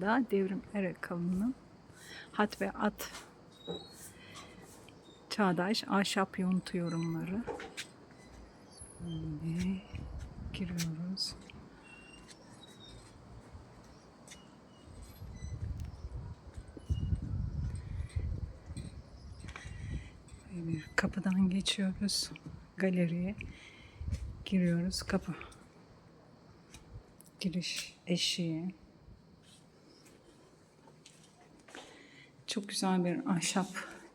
da Devrim Erekalın'ın Hat ve At Çağdaş Ahşap Yontu yorumları. Şimdi giriyoruz. Bir kapıdan geçiyoruz. Galeriye giriyoruz. Kapı. Giriş eşiği. Çok güzel bir ahşap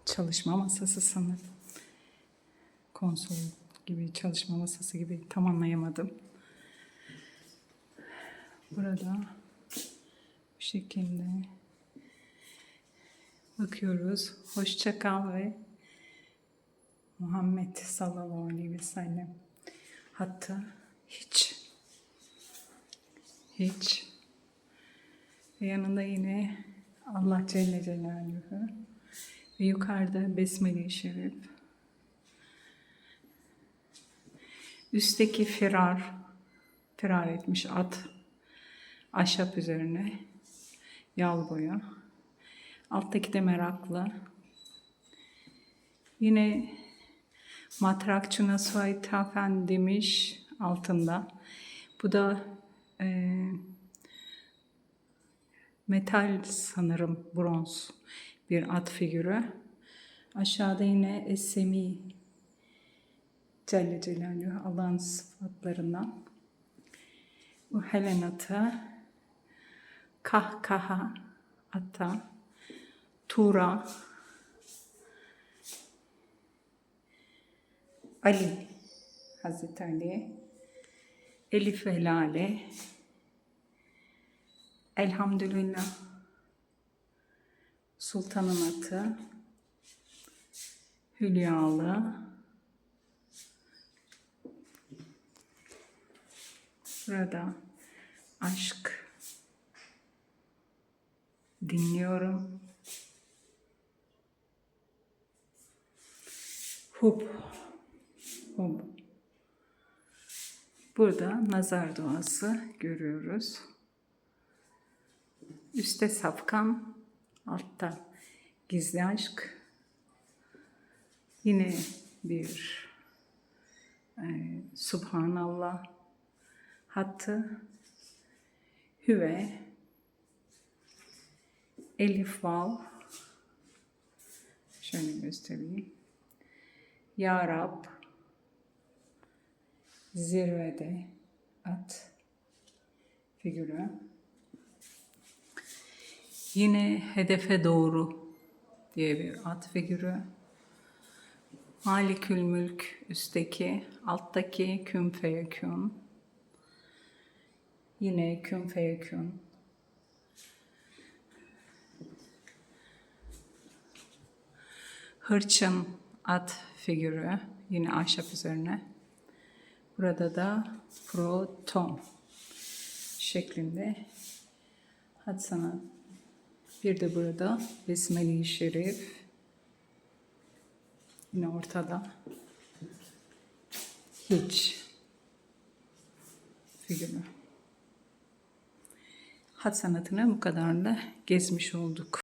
çalışma masası sanırım. Konsol gibi çalışma masası gibi tam anlayamadım. Burada bu şekilde bakıyoruz. Hoşça kal ve Muhammed sallallahu aleyhi ve sellem. Hatta hiç hiç ve yanında yine Allah Celle Celaluhu ve yukarıda Besmele-i Şerif. Üstteki firar, firar etmiş at, ahşap üzerine, yağlı boya. Alttaki de meraklı. Yine matrakçı Nasuhay Tafen demiş altında. Bu da eee metal sanırım bronz bir at figürü. Aşağıda yine Esemi Celle Celaluhu Allah'ın sıfatlarından. Bu Helen atı, Kahkaha ata, Tura, Ali, Hazreti Ali, Elif ve Elhamdülillah. Sultanın atı. Hülyalı. Burada aşk dinliyorum. Hub. Hub. Burada nazar duası görüyoruz. Üste safkan, altta gizli aşk. Yine bir e, Subhanallah hattı. Hüve, Elif Vav. Şöyle göstereyim. Ya Rab, zirvede at figürü. Yine hedefe doğru diye bir at figürü. Malikül Mülk üstteki, alttaki kün feyekün. Yine kün feyekün. Hırçın at figürü yine ahşap üzerine. Burada da proton şeklinde hat sanat bir de burada Besmele-i Şerif. Yine ortada. Hiç. Figürü. Hat sanatını bu kadarla gezmiş olduk.